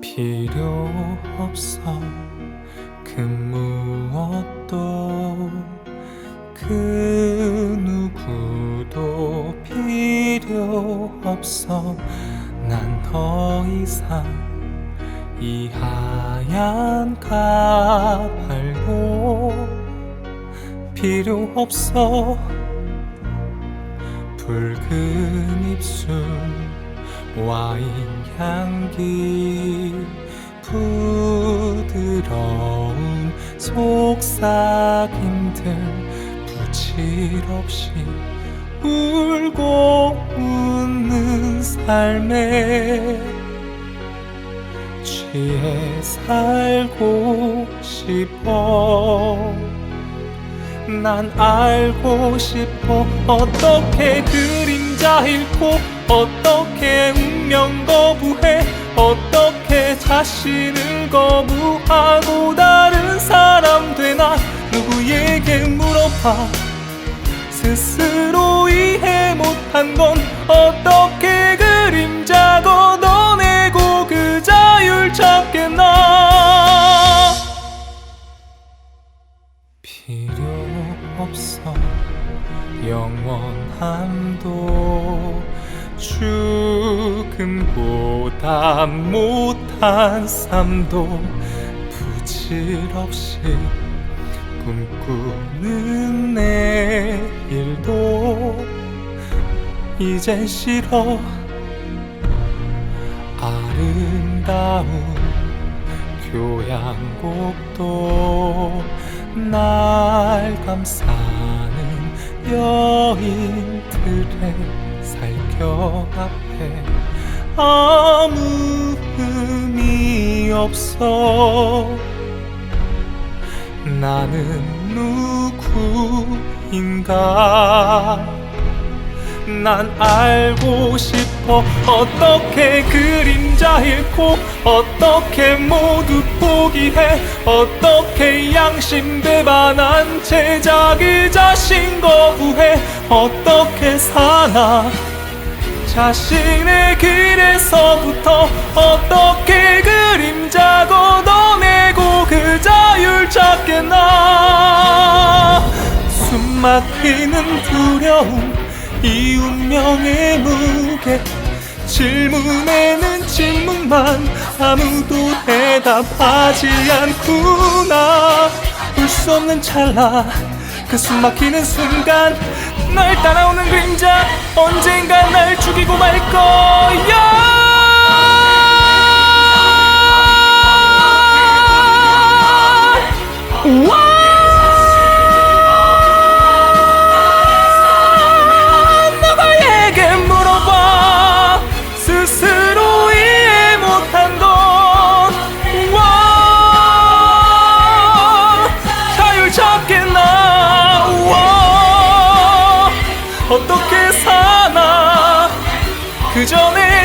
필요 없어. 그 무엇도 그 누구도 필요 없어. 난 더 이상 이 하얀 가발도 필요 없어. 붉은 입술 와인 향기 부드러운 속삭임들 부질없이 울고 웃는 삶에 취해 살고 싶어. 난 알고 싶어. 어떻게 그림자 잃고 어떻게 해 어떻게 자신을 거부하고 다른 사람 되나 누구에게 물어봐. 스스로 이해 못한 건 어떻게 그림자 걷어내고 그 자율 찾겠나? 필요 없어. 영원함도 죽음보다 못한 삶도 부질없이 꿈꾸는 내일도 이젠 싫어. 아름다운 교향곡도 날 감싸는 여인들의 살겨 앞에 아무 의미 없어. 나는 누구인가 난 알고 싶어. 어떻게 그림자 잃고 어떻게 모두 포기해? 어떻게 양심 배반한 채 자기 자신 거부해? 어떻게 사나 자신의 길에서부터 어떻게 그림자 걷어내고 그 자율 찾겠나? 숨 막히는 두려움 이 운명의 무게. 질문에는 침묵만 아무도 대답하지 않구나. 볼 수 없는 찰나 그 숨 막히는 순간. 널 따라오는 그림자 언젠가 날 죽이고 말 거야 어떻게 사나? 그 전에